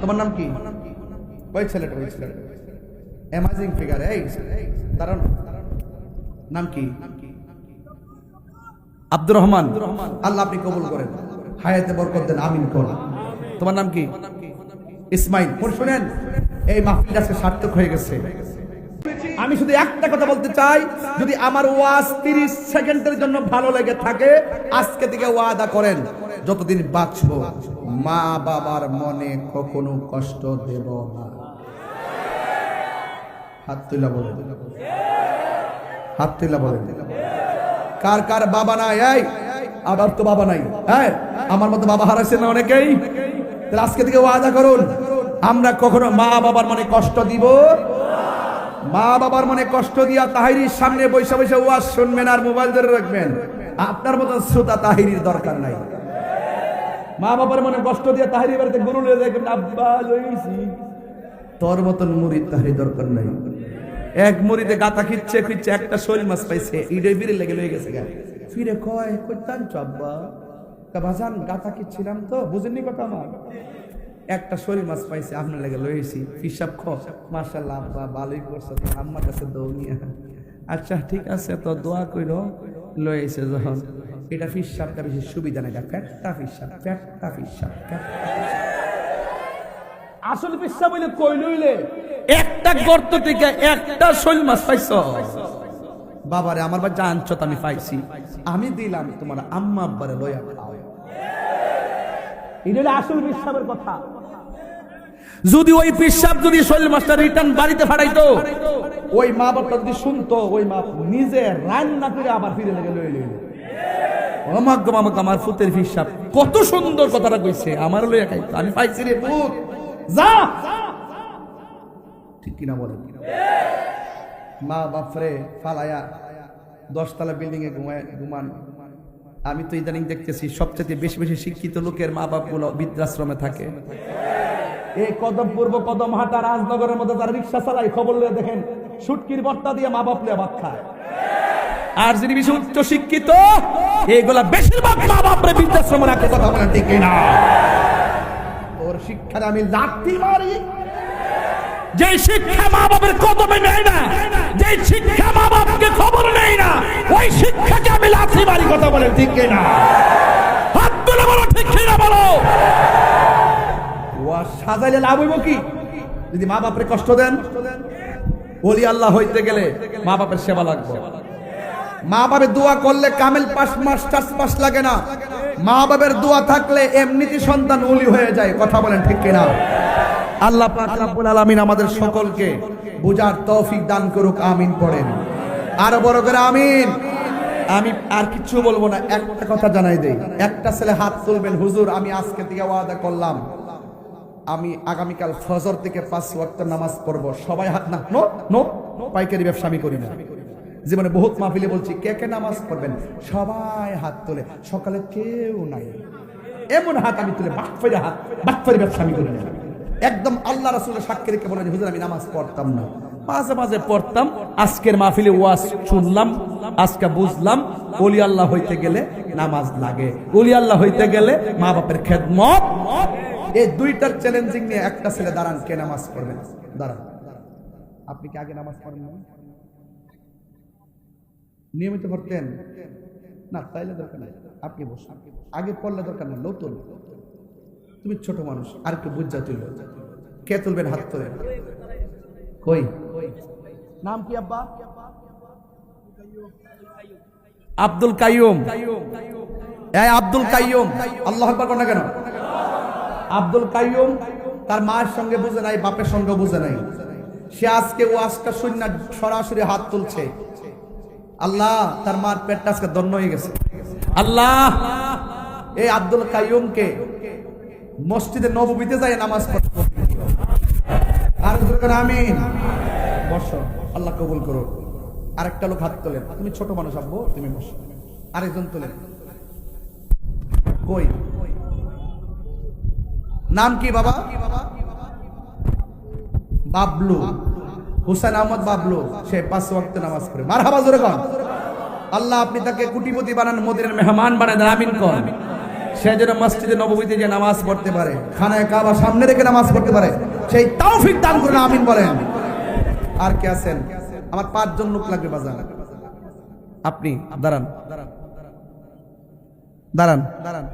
তোমার নাম কি? ওই ছেলেটা ওই ছেলেটা। অ্যামাজিং ফিগার এই। দাঁড়ান নাম কি? আব্দুর রহমান। আল্লাহ আপনি কবুল করেন। হায়াতে বরকত দেন। আমিন করুন তোমার নাম কি? ইসমাইল। ফোন শুনেন, এই মাহফিল আজকে সার্থক হয়ে গেছে। আমি শুধু একটা কথা বলতে চাই, যদি আমার ওয়াজ তিরিশ সেকেন্ডের জন্য ভালো লেগে থাকে, আজকে থেকে ওয়াদা করেন। যতদিন বাঁচবো, মা বাবার মনে কখনো কষ্ট দেব না। হাত তুলা বলে হাত তুলা বলে কার কার বাবা নাই? এই, আবার তো বাবা নাই। হ্যাঁ আমার মতো বাবা হারাইছে না অনেকেই? তাহলে আজকে থেকে ওয়াদা করুন, আমরা কখনো মা বাবার মনে কষ্ট দিব? মা বাবার মনে কষ্ট দিয়া তাহিরির সামনে বসে বসে ওয়াজ শুনবেন আর মোবাইল ধরে রাখবেন। আপনার মতন শ্রোতা তাহিরির দরকার নাই। মা বাবার মনে কষ্ট দিয়া তাহিরি বাড়িতে গরু লিয়ে দেখবেন আব্বা লইছি। তোর মতন মুড়ির তাহারি দরকার নাই। এক মুড়িতে গাতা খিচ্ছে খিচ্ছে একটা শৈল মাছ পাইছে, ইডে বিড়ে লেগে লয়ে গেছে গা। ফিরে কয় কইতান আব্বা? তা বাজান গাতা খিচ্ছিলাম তো, বুঝেননি কথা আমার? একটা শৈল মাছ পাইছে, আপনার লেগে লয়েছি হিসাব খ মার্শাল্লাহ আব্বা, ভালোই করছে তো আম্মার কাছে দৌড়িয়া আচ্ছা ঠিক আছে, তো দোয়া কইর লয়েছে যখন। এটা ফিসাবটা বেশি সুবিধা নাই এটা ফ্যাটটা ফিসাব ফ্যাটটা ফিসাব আসল পিসা বলে কই লইলে? একটা গর্ত থেকে একটা শৈল মাছ পাইছ। বাবারে আমার বা জানছ আমি পাইছি। আমি দিলাম তোমার আম্মা আব্বারে লইয়া খাও এটা আসল পিসাবের কথা। যদি ওই পিসাব যদি শৈল মাছটা রিটার্ন বাড়িতে ফাড়াইতো। ওই মা বাপটা যদি শুনতো ওই মা নিজে রান্না করে আবার ফিরে লেগে লই লইল। আমাক আমাক আমার ফুতের হিসাব। কত সুন্দর কথাটা কইছে, আমার লইয়া খাইতো। আমি পাইছি রে পুত। যা। ঠিক কিনা বলে মা বাপরে ফালায়া, দশতলা বিল্ডিং এ ঘুমায়, ঘুমান। আমি তো ইদানিং দেখতেছি সবচেয়ে বেশি বেশি শিক্ষিত লোকের মা বাপগুলো বৃদ্ধাশ্রমে থাকে। এই কদম পূর্ব কদম হাটা রাজনগরের মধ্যে তারা রিক্সা চালায়, খবর লিয়ে দেখেন, সুটকির বর্তা দিয়ে মা বাপ লিয়ে ভাত খায়। আর যিনি বেশি উচ্চ শিক্ষিত এইগুলা বেশিরভাগ মা বাপরে বৃদ্ধাশ্রমে রাখে কথা বলেন ঠিক না ওর শিক্ষার আমি লাঠি মারি। যে শিক্ষা মা বাপের কদমে নেয় না যে শিক্ষা মা বাপকে খবর নেই না ওই শিক্ষাকে আমি লাঠি মারি কথা বলেন ঠিক না হাত তুলে বলো ঠিক না বলো? ওয়া সাজাইলে লাভ হইব কি? যদি মা বাপের কষ্ট দেন বলি আল্লাহ হইতে গেলে মা বাপের সেবা লাগবে। মা বাপের দোয়া করলে কামেল পাস মাস্টার্স পাস লাগে না। মা বাপের দোয়া থাকলে এমনিতে সন্তান উলি হয়ে যায়, কথা বলেন ঠিক কিনা? আল্লাহ পাক রাব্বুল আলামিন আমাদের সকলকে বুঝার তৌফিক দান করুক, আমিন পড়েন। আরও বড় করে আমিন। আমি আর কিছু বলব না, একটা কথা জানাই দেই। একটা ছেলে হাত তুলবেন, হুজুর, আমি আজকে থেকে ওয়াদা করলাম। আমি আগামীকাল ফজর থেকে পাঁচ ওয়াক্ত নামাজ পড়ব। সবাই হাত না, নো নো, পাইকারি ব্যবসা আমি করি না। জীবনে বহুত মাহফিলে বলছি, কে কে নামাজ পড়বেন? সবাই হাত তোলে। সকালে কেউ নাই। এমন হাত আমি তুলে বাটফারি হাত বাটফারি ব্যবসা আমি করি না একদম আল্লাহ রাসুলের সাক্ষী রেখে বলে হুজুর, আমি নামাজ পড়তাম না। মাঝে মাঝে পড়তাম। আজকের মাহফিলে ওয়াজ শুনলাম, আজকে বুঝলাম ওলি আল্লাহ হইতে গেলে নামাজ লাগে। ওলি আল্লাহ হইতে গেলে মা বাপের খেদমত। এই দুইটার চ্যালেঞ্জিং নিয়ে একটা ছেলে দাঁড়ান, কে নামাজ পড়বেন দাঁড়ান। আপনি কি আগে নামাজ পড়েন না নিয়মিত পড়তেন না, তাইলে দরকার নাই, আপনি বসুন। আগে পড়লে দরকার নাই, নতুন। তুমি ছোট মানুষ, আর একটু বুঝা তুলবে কে তুলবেন হাত তোলেন কই? নাম কি আব্বা? আব্দুল কাইয়ুম। এই আব্দুল কাইয়ুম। আল্লাহ আকবার না কেন? আব্দুল কাইয়ুম তার মায়ের সঙ্গে বুঝে নাই, বাপের সঙ্গে বুঝে নাই। সে আজকে ও ওয়াজটা শূন্য সরাসরি হাত তুলছে। আল্লাহ তার মার পেটটা আজকে দন্য হয়ে গেছে। আল্লাহ এই আব্দুল কাইয়ুমকে মসজিদে নববীতে যায় নামাজ পড়তে আর আমিন। আল্লাহ কবুল করো আরেকটা লোক হাত তোলেন। তুমি ছোট মানুষ আব্বু, তুমি বসো। আরেকজন তোলেন। কই? নাম কি বাবা? বাবলু। হুসেন আহমদ বাবলু, সে পাঁচ ওয়াক্ত নামাজ পড়ে। মার হাবা জোরে কন। আল্লাহ আপনি তাকে কুটিপতি বানান, মদিনের মেহমান বানান আমিন কন। সে যেন মসজিদে নবমীতে যে নামাজ পড়তে পারে, খানায় কাবা সামনে রেখে নামাজ পড়তে পারে, সেই তৌফিক দান করুন, আমিন বলেন। আর কে আছেন? আমার পাঁচজন লোক লাগবে বাজার। আপনি, দাঁড়ান। দাঁড়ান। দাঁড়ান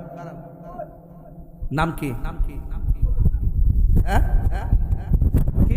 নাম কি? নাম কি? হ্যাঁ কি?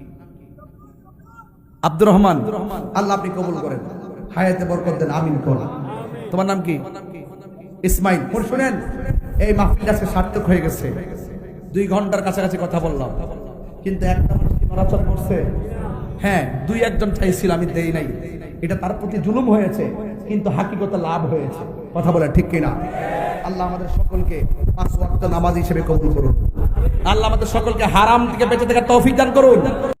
আব্দুর রহমান, আল্লাহ আপনি কবুল করেন। হায়াতে বরকত দেন, আমিন কর তোমার নাম কি? ইসমাইল। কোন শুনেন, এই মাহফিল আজকে সার্থক হয়ে গেছে। দুই ঘণ্টার কাছাকাছি কথা বললাম। কিন্তু একটা মানুষ কি নড়াচড়া করছে? হ্যাঁ দুই একজন চাইছিল, আমি দেই নাই। এটা তার প্রতি জুলুম হয়েছে, কিন্তু হাকিকত লাভ হয়েছে। কথা বলে ঠিক কিনা? আল্লাহ আমাদের সকলকে পাঁচ ওয়াক্ত নামাজ হিসেবে কবুল করুন। আল্লাহ আমাদের সকলকে হারাম থেকে বেঁচে থাকার তৌফিক দান করুন।